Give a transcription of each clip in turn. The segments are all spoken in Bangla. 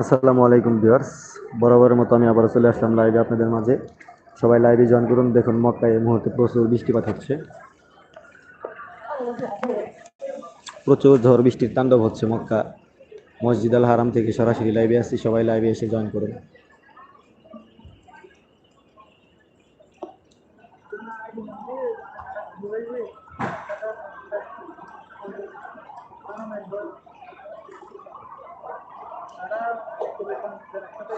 আসসালামু আলাইকুম ভিউয়ার্স। বরাবরের মতো আমি আবার চলে আসলাম লাইভে আপনাদের মাঝে। সবাই লাইভে জয়েন করুন, দেখুন মক্কায় এই মুহূর্তে প্রচুর বৃষ্টিপাত হচ্ছে। প্রচুর ঝড় বৃষ্টির তাণ্ডব হচ্ছে মক্কা। মসজিদ আল হারাম থেকে সরাসরি লাইভে আসছি, সবাই লাইভে এসে জয়েন করুন।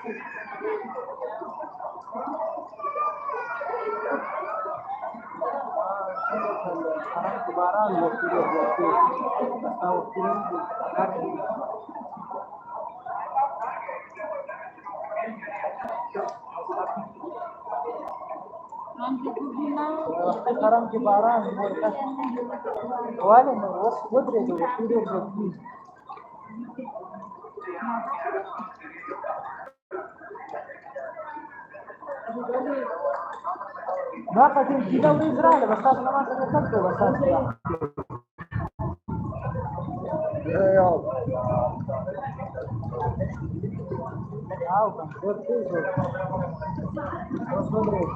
sekarang kebaran waktu dia Да, победил в Израиле, восстав на масса не так было, Вот ты же. Посмотри.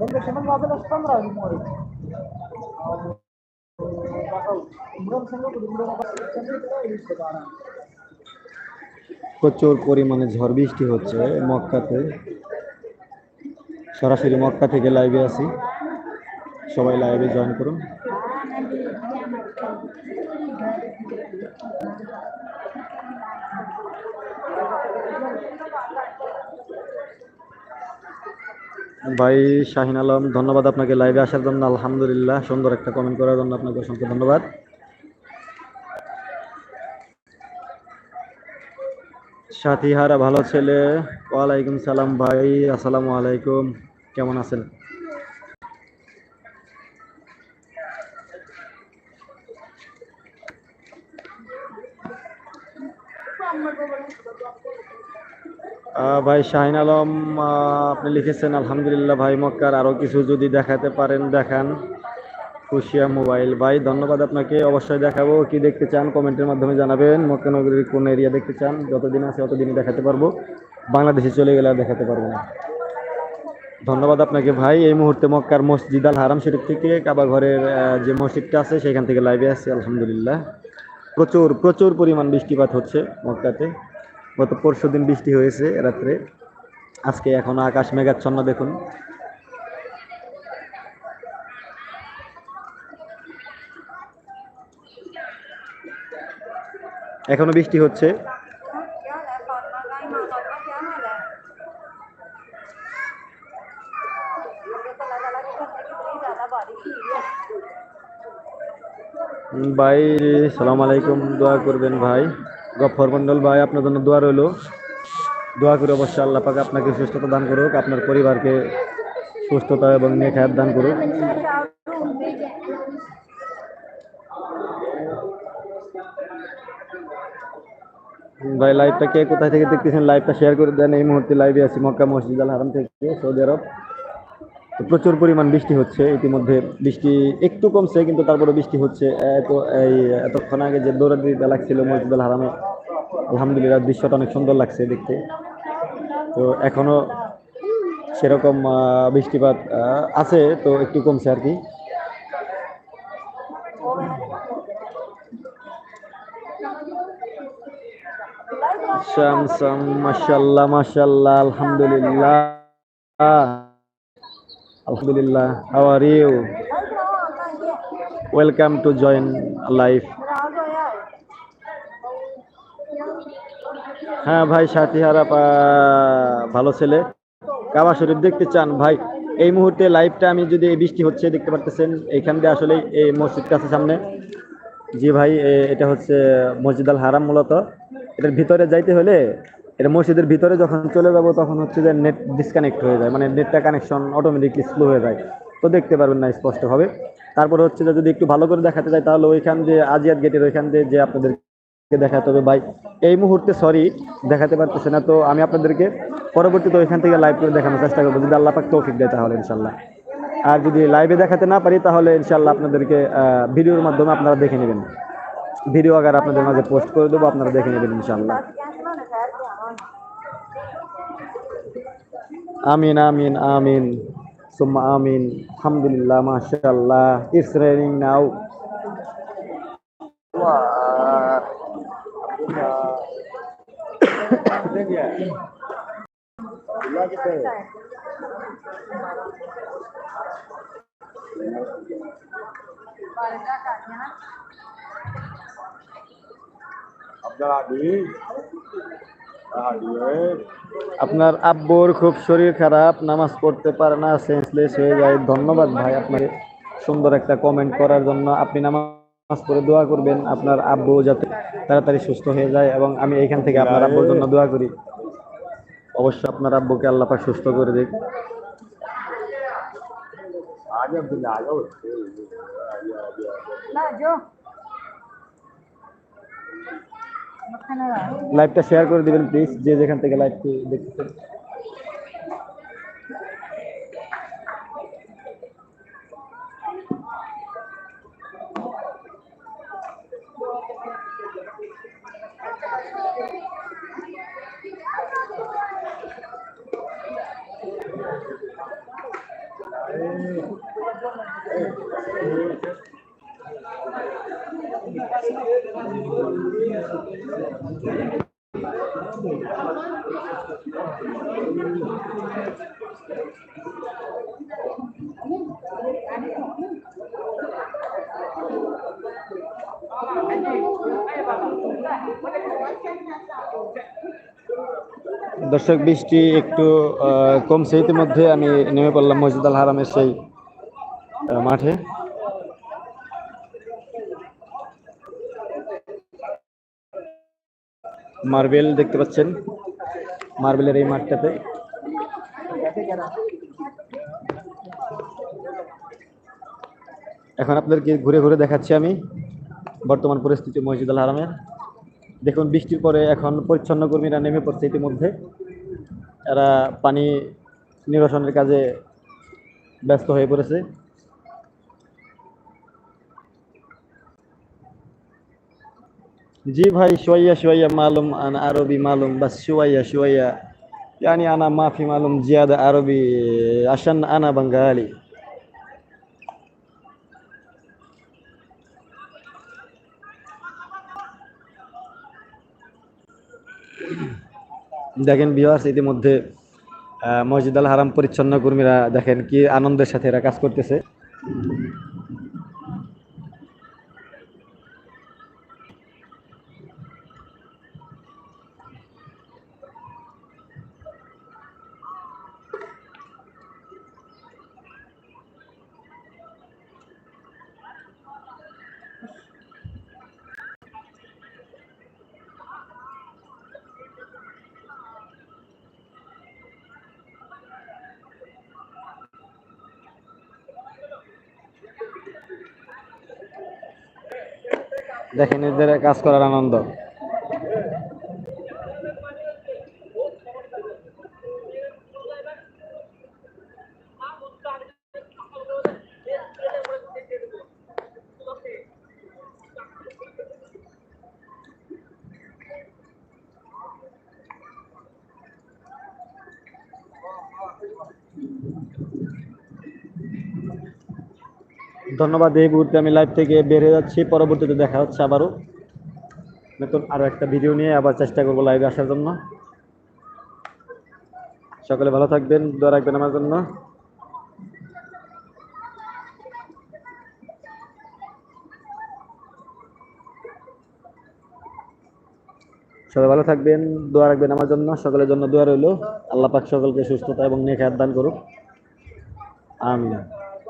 Он почему не обидел, что понравилось море? প্রচুর পরিমাণে ঝড় বৃষ্টি হচ্ছে মক্কাতে সরাসরি মক্কা থেকে লাইভে আছি। সবাই লাইভে জয়েন করুন। ভাই শাহিন আলম, ধন্যবাদ আপনাকে লাইভে আসার জন্য। আলহামদুলিল্লাহ, সুন্দর একটা কমেন্ট করার জন্য আপনাকে অসংখ্য ধন্যবাদ। সাথী হারা ভালো ছেলে। ওয়ালাইকুম সালাম ভাই, আসসালামু আলাইকুম। কেমন আছেন? ভাই শাহিন আলম আপনি লিখেছেন, আলহামদুলিল্লাহ ভাই, মক্কার আরও কিছু যদি দেখাতে পারেন, দেখান। খুশিয়া মোবাইল। ভাই, ধন্যবাদ আপনাকে। অবশ্যই দেখাবো কি দেখতে চান। কমেন্টের মাধ্যমে জানাবেন। মক্কানগরীর কোন এরিয়া দেখতে চান। যতদিন আছে ততদিনই দেখাতে পারব। বাংলাদেশে চলে গেলে আর দেখাতে পারব না। ধন্যবাদ আপনাকে ভাই। এই মুহূর্তে মক্কার মসজিদ আল হারাম শরীফ থেকে কাবা ঘরের যে মসজিদটা আছে, সেখান থেকে লাইভে আসছি, আলহামদুলিল্লাহ। প্রচুর প্রচুর পরিমাণ বৃষ্টিপাত হচ্ছে মক্কাতে। গত পরশু দিন বৃষ্টি হয়েছে রাত্রে। আজকে এখন আকাশ মেঘাচ্ছন্ন, দেখুন। এখনও বৃষ্টি হচ্ছে। ভাই, সালাম আলাইকুম, দোয়া করবেন ভাই। গফর মন্ডল ভাই, আপনার জন্য দোয়া রইল। দোয়া করে অবশ্যই আল্লাহ পাকে আপনাকে সুস্থতা দান করুক, আপনার পরিবারকে সুস্থতা এবং নেখায়াত দান করুক। ভাই লাইভটা কে কোথায় থেকে দেখতেছেন? লাইভটা শেয়ার করে দেন। এই মুহূর্তে লাইভে আছি মক্কা মসজিদ আল হারাম থেকে সৌদি আরব প্রচুর পরিমাণ বৃষ্টি হচ্ছে। ইতিমধ্যে বৃষ্টি একটু কমছে, কিন্তু তারপরে বৃষ্টি হচ্ছে। এত, এই, এতক্ষণ আগে যে দৌড়াদি লাগছিল মসজিদ আল হারামে, আলহামদুলিল্লাহ দৃশ্যটা অনেক সুন্দর লাগছে দেখতে। তো এখনও সেরকম বৃষ্টিপাত আছে, তো একটু কমছে আর কি। আলহামদুলিল্লাহ। আলহামদুলিল্লাহ how are you welcome to join life হ্যাঁ ভাই, সাথীহারা ভালো ছেলে। কাবা শরীফ দেখতে চান ভাই। এই মুহূর্তে লাইভটা আমি যদি বৃষ্টি হচ্ছে, দেখতে পারতেছেন এইখান দিয়ে আসলে এই মসজিদ কাছে সামনে। জি ভাই এটা হচ্ছে মসজিদ আল হারাম মূলত। এটার ভিতরে যাইতে হলে এটা মসজিদের ভিতরে যখন চলে যাব, তখন হচ্ছে যে নেট ডিসকানেক্ট হয়ে যায়। মানে নেটটা কানেকশন অটোমেটিকলি স্লো হয়ে যায়। তো দেখতে পারবেন না স্পষ্টভাবে। তারপর হচ্ছে যে যদি একটু ভালো করে দেখাতে চাই তাহলে ওইখান দিয়ে আজিয়াত গেটের ওইখান দিয়ে যে আপনাদেরকে দেখাতে হবে। ভাই, এই মুহূর্তে সরি দেখাতে পারতেছে না। তো আমি আপনাদেরকে পরবর্তীতে ওইখান থেকে লাইভ করে দেখানোর চেষ্টা করব। যদি আল্লাহ পাক তৌফিক দেয় তাহলে ইনশাল্লাহ আর যদি লাইভে দেখাতে না পারি, তাহলে ইনশাল্লাহ আপনাদেরকে ভিডিওর মাধ্যমে আপনারা দেখে নেবেন। ভিডিও আগার আপনাদের মাঝে পোস্ট করে দেবো, আপনারা দেখে নেবেন ইনশাল্লাহ আমিন আমিন আমিন, সুম্মা আমিন, আলহামদুলিল্লাহ, মাশাআল্লাহ ইটস রেনিং নাও আপনার আব্বুর খুব শরীর খারাপ, নামাজ পড়তে পারে না সেন্সলেস হয়ে যায়। ধন্যবাদ ভাই আপনাকে সুন্দর একটা কমেন্ট করার জন্য। আপনি নামাজ পড়ে দোয়া করবেন, আপনার আব্বু যাতে তাড়াতাড়ি সুস্থ হয়ে যায় এবং আমি এইখান থেকে আপনার আব্বুর জন্য দোয়া করি। অবশ্য আপনার আব্বুকে আল্লাহ পাক সুস্থ করে দিক। না জো মখানা লাইভটা শেয়ার করে দিবেন প্লিজ যে যেখান থেকে লাইভটি দেখতেছেন। দর্শক বৃষ্টি একটু কমছে। ইতিমধ্যে আমি নেমে পড়লাম মসজিদ আল হারামের সেই মাঠে। মার্বেল দেখতে পাচ্ছেন। মার্বেলের এই মাঠটাতে। এখন আপনাদেরকে ঘুরে ঘুরে দেখাচ্ছি আমি বর্তমান পরিস্থিতি মসজিদ আল হারামের। দেখুন, বৃষ্টির পরে এখন পরিচ্ছন্ন কর্মীরা নেমে পড়ছে ইতিমধ্যে। এরা পানি নিরসনের কাজে ব্যস্ত হয়ে পড়েছে। জি ভাই শোয়াইয়া শোয়াইয়া মালুম, আনা আরবি মালুম বা শোয়াইয়া শোয়াইয়া জানি আনা মাফি মালুম معلوم আরবি, আসান আনা বাঙ্গালি। দেখেন বিহার ইতিমধ্যে মসজিদ আল হারাম পরিচ্ছন্ন কর্মীরা দেখেন কি আনন্দের সাথে এরা কাজ করতেছে। দেখেন এদের কাজ করার আনন্দ। ধন্যবাদ, এই মুহূর্তে আমি লাইভ থেকে হয়ে যাচ্ছি। পরবর্তীতে দেখা হচ্ছে আবারও। নতুন আরও একটা ভিডিও নিয়ে আবার চেষ্টা করব লাইভে আসার জন্য। সকলে ভালো থাকবেন, দোয়া রাখবেন আমার জন্য। সবাই ভালো থাকবেন, দোয়া রাখবেন আমার জন্য। সকলের জন্য দোয়া রইল। আল্লাহ পাক সকলকে সুস্থতা এবং নেখাত দান করুক। আমিন।